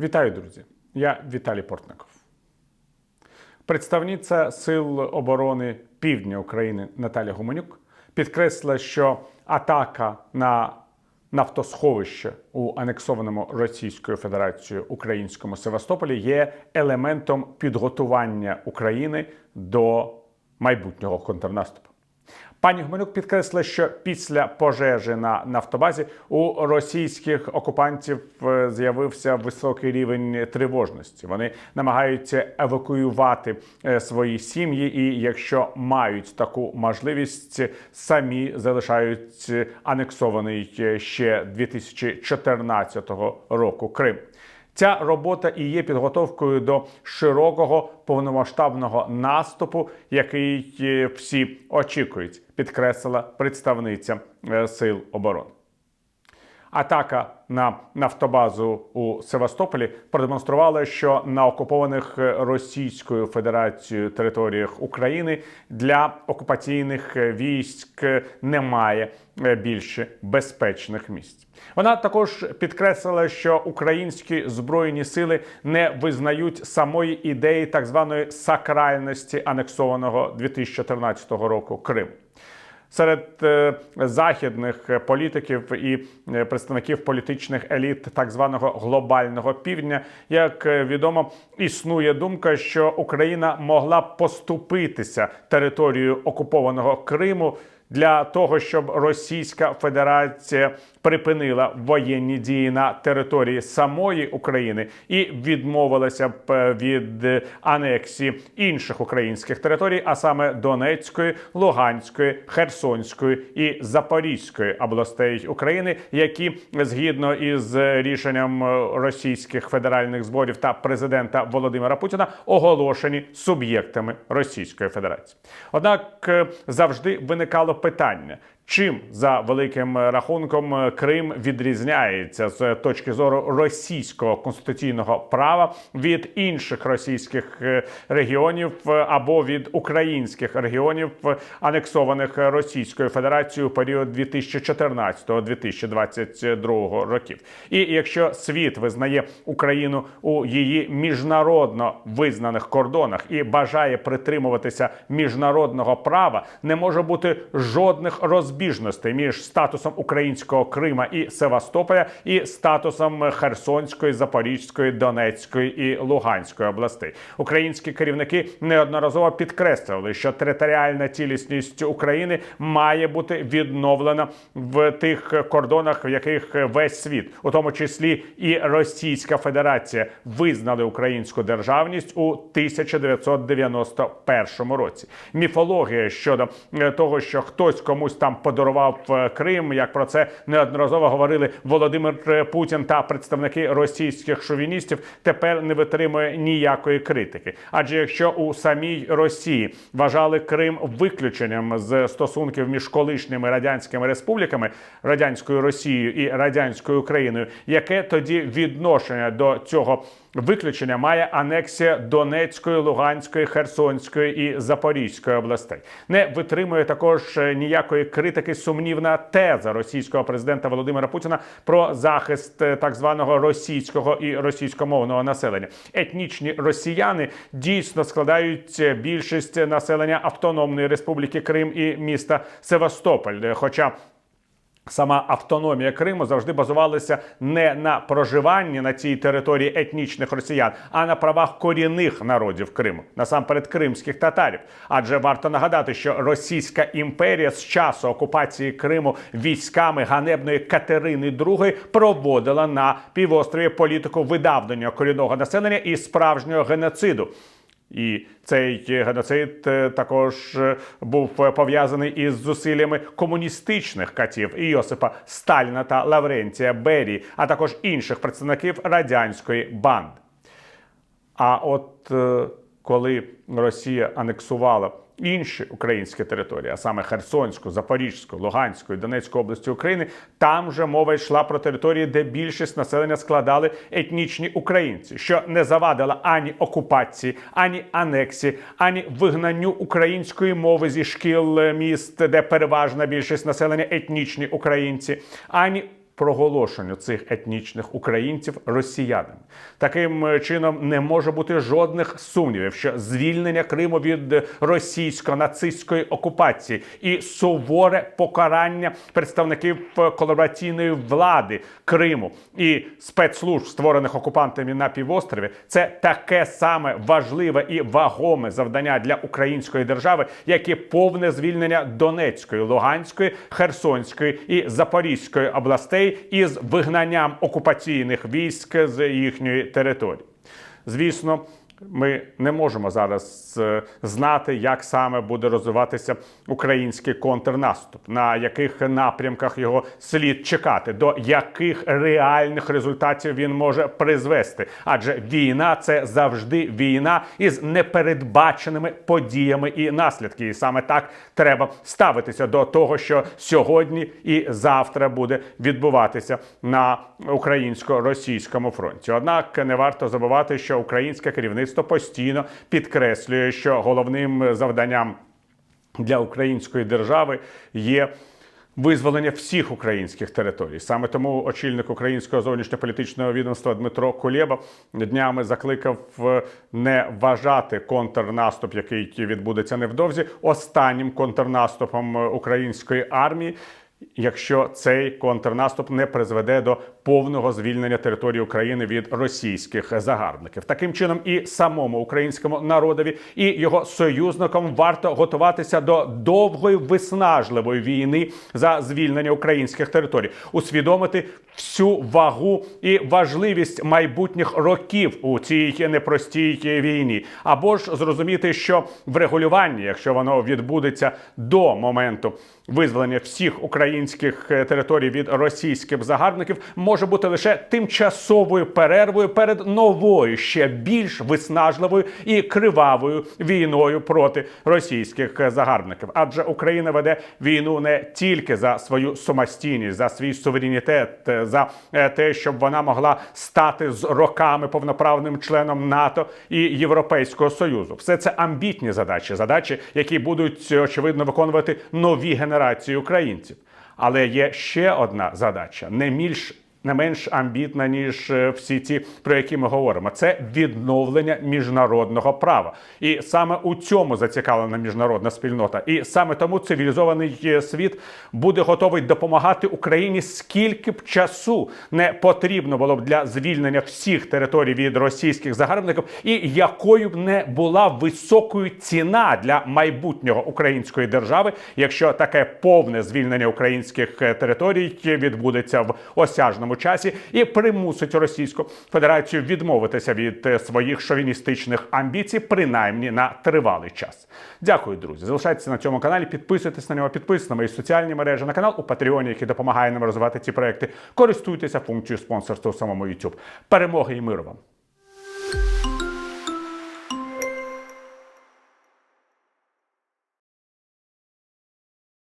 Вітаю, друзі! Я Віталій Портников. Представниця Сил оборони Півдня України Наталя Гуменюк підкреслила, що атака на нафтосховище у анексованому Російською Федерацією українському Севастополі є елементом підготування України до майбутнього контрнаступу. Пані Гуменюк підкреслила, що після пожежі на нафтобазі у російських окупантів е, з'явився високий рівень тривожності. Вони намагаються евакуювати е, свої сім'ї, і якщо мають таку можливість, самі залишають анексований е, ще 2014 року Крим. Ця робота і є підготовкою до широкого повномасштабного наступу, який е, всі очікують, підкреслила представниця е, сил оборони. Атака на нафтобазу у Севастополі продемонструвала, що на окупованих Російською Федерацією територіях України для окупаційних військ немає більше безпечних місць. Вона також підкреслила, що українські збройні сили не визнають самої ідеї так званої сакральності анексованого 2014 року Криму. Серед е, західних політиків і е, представників політичних еліт так званого глобального півдня, як е, відомо, існує думка, що Україна могла поступитися територією окупованого Криму для того, щоб Російська Федерація припинила воєнні дії на території самої України і відмовилася б від анексії інших українських територій, а саме Донецької, Луганської, Херсонської і Запорізької областей України, які згідно із рішенням російських федеральних зборів та президента Володимира Путіна оголошені суб'єктами Російської Федерації. Однак е, завжди виникало питання. Чим за великим рахунком Крим відрізняється з точки зору російського конституційного права від інших російських е, регіонів або від українських регіонів, анексованих Російською Федерацією у період 2014-2022 років? І якщо світ визнає Україну у її міжнародно визнаних кордонах і бажає притримуватися міжнародного права, не може бути жодних розбіжностей між статусом українського Крима і Севастополя і статусом Херсонської, Запорізької, Донецької і Луганської областей. Українські керівники неодноразово підкреслювали, що територіальна цілісність України має бути відновлена в тих кордонах, в яких весь світ, у тому числі і Російська Федерація, визнали українську державність у 1991 році. Міфологія щодо е, того, що хтось комусь там подарував е, Крим, як про це неодноразово говорили Володимир е, Путін та представники російських шовіністів, тепер не витримує ніякої критики. Адже якщо у самій Росії вважали Крим виключенням з стосунків між колишніми радянськими республіками, радянською Росією і радянською Україною, яке тоді відношення до цього? Виключення має анексія Донецької, Луганської, Херсонської і Запорізької областей. Не витримує також е, ніякої критики сумнівна теза російського президента Володимира Путіна про захист е, так званого російського і російськомовного населення. Етнічні росіяни дійсно складають е, більшість населення Автономної Республіки Крим і міста Севастополь. Хоча Сама автономія Криму завжди базувалася не на проживанні на цій території етнічних росіян, а на правах корінних народів Криму, насамперед кримських татарів. Адже варто нагадати, що Російська імперія з часу окупації Криму військами ганебної Катерини II проводила на півострові політику видавлення корінного населення і справжнього геноциду. І цей геноцид е, також е, був пов'язаний із зусиллями комуністичних катів Іосипа Сталіна та Лаврентія Берії, а також інших представників радянської банди. А от е, коли Росія анексувала інші українські території, а саме Херсонську, Запорізьку, Луганську і Донецьку області України, там вже мова йшла про території, де більшість населення складали етнічні українці, що не завадила ані окупації, ані анексії, ані вигнанню української мови зі шкіл міст, де переважна більшість населення етнічні українці, ані проголошенню цих етнічних українців росіянами. Таким е, чином не може бути жодних сумнівів, що звільнення Криму від російсько-нацистської окупації і суворе покарання представників е, колабораційної влади Криму і спецслужб, створених окупантами на півострові, це таке саме важливе і вагоме завдання для української держави, як і повне звільнення Донецької, Луганської, Херсонської і Запорізької областей із вигнанням окупаційних військ з їхньої території. Звісно, ми не можемо зараз е, знати, як саме буде розвиватися український контрнаступ, на яких напрямках його слід чекати, до яких реальних результатів він може призвести. Адже війна це завжди війна із непередбаченими подіями і наслідки. І саме так треба ставитися до того, що сьогодні і завтра буде відбуватися на українсько-російському фронті. Однак не варто забувати, що українське керівництво постійно підкреслює, що головним завданням для української держави є. Визволення всіх українських територій саме тому очільник українського зовнішньополітичного відомства Дмитро Кулєба днями закликав е, не вважати контрнаступ, який відбудеться невдовзі, останнім контрнаступом е, української армії. Якщо цей контрнаступ не призведе до повного звільнення території України від російських загарбників, таким чином і самому українському народові і його союзникам варто готуватися до довгої виснажливої війни за звільнення українських територій, усвідомити всю вагу і важливість майбутніх років у цій непростій війні, або ж зрозуміти, що врегулювання, якщо воно відбудеться до моменту визволення всіх українських е, територій від російських загарбників, може бути лише тимчасовою перервою перед новою, ще більш виснажливою і кривавою війною проти російських е, загарбників. Адже Україна веде війну не тільки за свою самостійність, за свій суверенітет, е, за те, щоб вона могла стати з роками повноправним членом НАТО і Європейського союзу. Все це амбітні задачі, задачі, які будуть очевидно виконувати нові генерації українців. Але є ще одна задача, не більш не менш амбітна ніж е, всі ті, про які ми говоримо. Це відновлення міжнародного права, і саме у цьому зацікавлена міжнародна спільнота. І саме тому цивілізований е, світ буде готовий допомагати Україні скільки б часу не потрібно було б для звільнення всіх територій від російських загарбників, і якою б не була високою ціна для майбутнього української держави, якщо таке повне звільнення українських е, територій відбудеться в осяжному часі і примусить Російську Федерацію відмовитися від е, своїх шовіністичних амбіцій, принаймні на тривалий час. Дякую, друзі. Залишайтеся на цьому каналі, підписуйтесь на нього, підписуйтесь на мої соціальні мережі, на канал у Патреоні, який допомагає нам розвивати ці проекти. Користуйтеся функцією спонсорства у самому YouTube. Перемоги і миру вам!